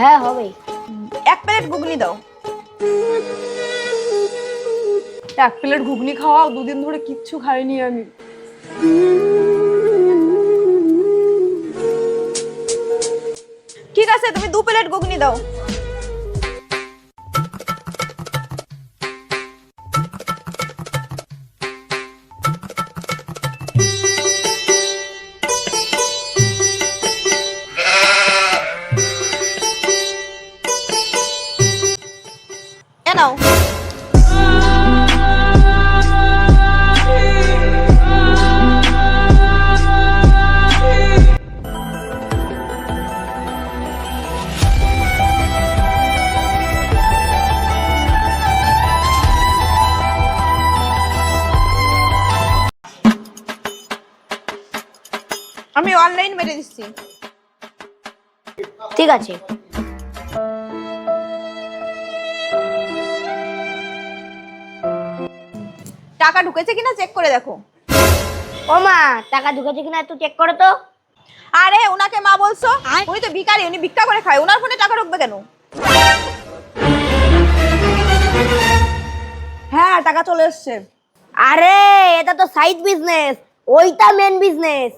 হ্যাঁ হবে এক প্লেট ঘুগনি দাও। এক প্লেট ঘুগনি খাওয়া দুদিন ধরে কিচ্ছু খাইনি আমি। ঠিক আছে তুমি দু প্লেট ঘুগনি দাও। এ আমি অনলাইন মেরে দিচ্ছি। ঠিক আছে। টাকা ঢুকেছে কিনা চেক করে দেখো। ও মা টাকা ঢুকেছে কিনা একটু চেক করো তো। আরে ওনাকে মা বলছো? উনি তো ভিখারি উনি ভিক্ষা করে খায়। ওনার ফোনে টাকা ঢুকবে কেন? হ্যাঁ টাকা চলে এসছে। আরে এটা তো সাইড বিজনেস ওইটা মেন বিজনেস